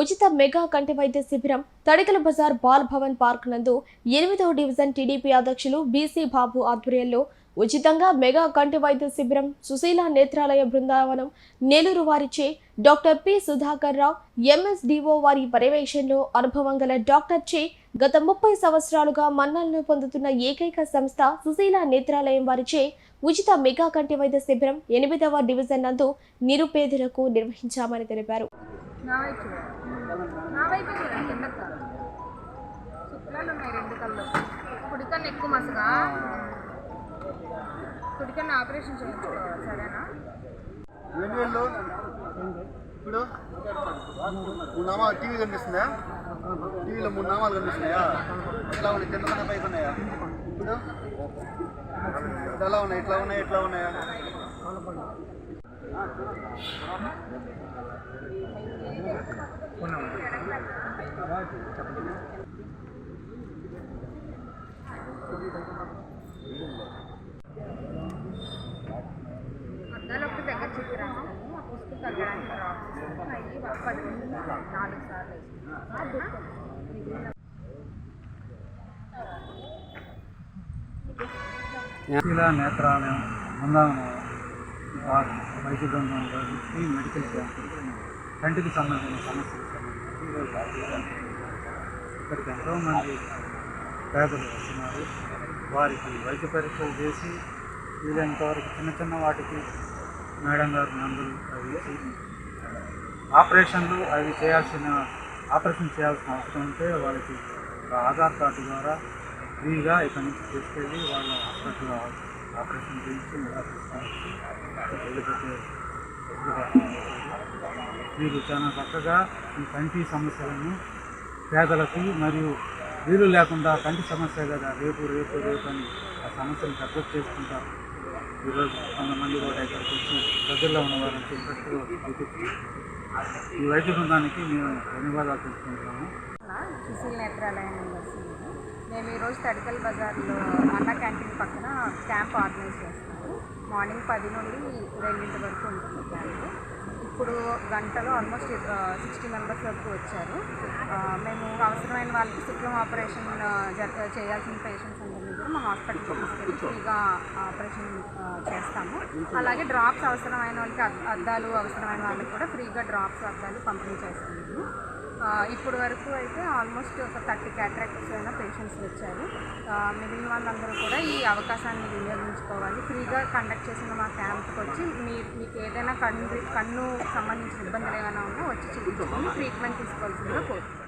ఉచిత మెగా కంటి వైద్య శిబిరం తడికల బజార్ బాల్ భవన్ పార్క్ నందు ఎనిమిదవ డివిజన్ టీడీపీ అధ్యక్షులు బీసీ బాబు ఆధ్వర్యంలో ఉచితంగా మెగా కంటి వైద్య శిబిరం సుశీల నేత్రాలయ బృందావనం నెల్లూరు వారిచే doctor P Sudhakar Rao MSDO వారి పర్యవేక్షణలో అనుభవం గల డాక్టర్ చే గత ముప్పై సంవత్సరాలుగా మన్నలను పొందుతున్న ఏకైక సంస్థ సుశీల నేత్రాలయం వారిచే ఉచిత మెగా కంటి వైద్య శిబిరం ఎనిమిదవ డివిజన్ నందు నిరుపేదలకు నిర్వహించామని తెలిపారు. నా వైపు నా వైపు కిందకు కాదు శుక్లాలు ఉన్నాయి రెండు కళ్ళు. కుడికన్ను ఎక్కువ మసగా. కుడికన్ను ఆపరేషన్ చేయించుకోవాలి సరేనా? ఇప్పుడు మూడు నామాలు టీవీ కనిపిస్తుందా టీవీలో మూడు నామాలు కనిపిస్తున్నాయా? ఎట్లా ఉన్నాయి? కింద ఉన్నాయి పైకి ఉన్నాయా? ఇప్పుడు ఇప్పుడు ఎలా ఉన్నాయి? ఇట్లా ఉన్నాయి? ఎట్లా ఉన్నాయా? అద్దాలు దగ్గర చెప్పిరాను ఆ పుస్తకం తగ్గడానికి అయ్యి పది నాలుగు సార్లు నేత్రాలయం అందాము పరిశుభ్రంగా ఈ మెడికల్ క్యాంప్. కంటికి సంబంధించిన సమస్యలు సంబంధించి ఈరోజు ఇక్కడికి ఎంతోమంది పేదలు వస్తున్నారు. వారికి వైద్య పరీక్షలు చేసి వీలైనంత వరకు చిన్న చిన్న వాటికి మేడం గారు మందులు అవి ఆపరేషన్లు అవి చేయాల్సిన ఆపరేషన్ చేయాల్సిన అవసరం ఉంటే వాళ్ళకి ఒక ఆధార్ కార్డు ద్వారా ఫ్రీగా ఇక్కడ నుంచి తీసుకెళ్ళి వాళ్ళ హాస్పిటల్లో ఆపరేషన్ చేయించి నిరాకరిస్తాను తీసుకొని వెళ్ళిపోతే వీరు చాలా చక్కగా ఈ కంటి సమస్యలను పేదలకి మరియు వీలు లేకుండా కంటి సమస్య కదా రేపు రేపు రేపు అని ఆ సమస్యను పెద్ద చేసుకుంటారు ఈరోజు కొంతమంది కూడా ఇక్కడికి వచ్చి ప్రజల్లో ఉన్న వారికి ఇంట్రెస్ట్గా ఈ వైద్య బృందానికి మేము ధన్యవాదాలు తెలుసుకుంటున్నాము సుశీల్ నేత్రాలయం మేము ఈరోజు తడికల్ బజార్లో అన్న క్యాంటీన్ పక్కన క్యాంప్ ఆర్గనైజ్ చేస్తున్నాము మార్నింగ్ పది నుండి రెండింటి వరకు ఉంటుంది క్యాంపు. ఇప్పుడు గంటలో ఆల్మోస్ట్ సిక్స్టీ మెంబర్స్ వరకు వచ్చారు. మేము అవసరమైన వాళ్ళకి శుక్లం ఆపరేషన్ చేయాల్సిన పేషెంట్స్ అందరినీ కూడా మా హాస్పిటల్కి తీసుకెళ్ళి ఫ్రీగా ఆపరేషన్ చేస్తాము. అలాగే డ్రాప్స్ అవసరమైన వాళ్ళకి అద్దాలు అవసరమైన వాళ్ళకి కూడా ఫ్రీగా డ్రాప్స్ అద్దాలు పంపిణీ చేస్తున్నాము ఇప్పుడు వరకు అయితే ఆల్మోస్ట్ ఒక థర్టీ క్యాట్రాక్ట్స్ అయిన పేషెంట్స్ వచ్చారు. మిగిలిన వాళ్ళందరూ కూడా ఈ అవకాశాన్ని వినియోగించుకోవాలి. ఫ్రీగా కండక్ట్ చేసిన మా క్యాంప్కి వచ్చి మీ మీకు ఏదైనా కన్ను కన్ను సంబంధించిన ఇబ్బందులు ఏమైనా ఉన్నా వచ్చి చూపించుకొని ట్రీట్మెంట్ తీసుకోవాల్సిందిగా కోరుతున్నాను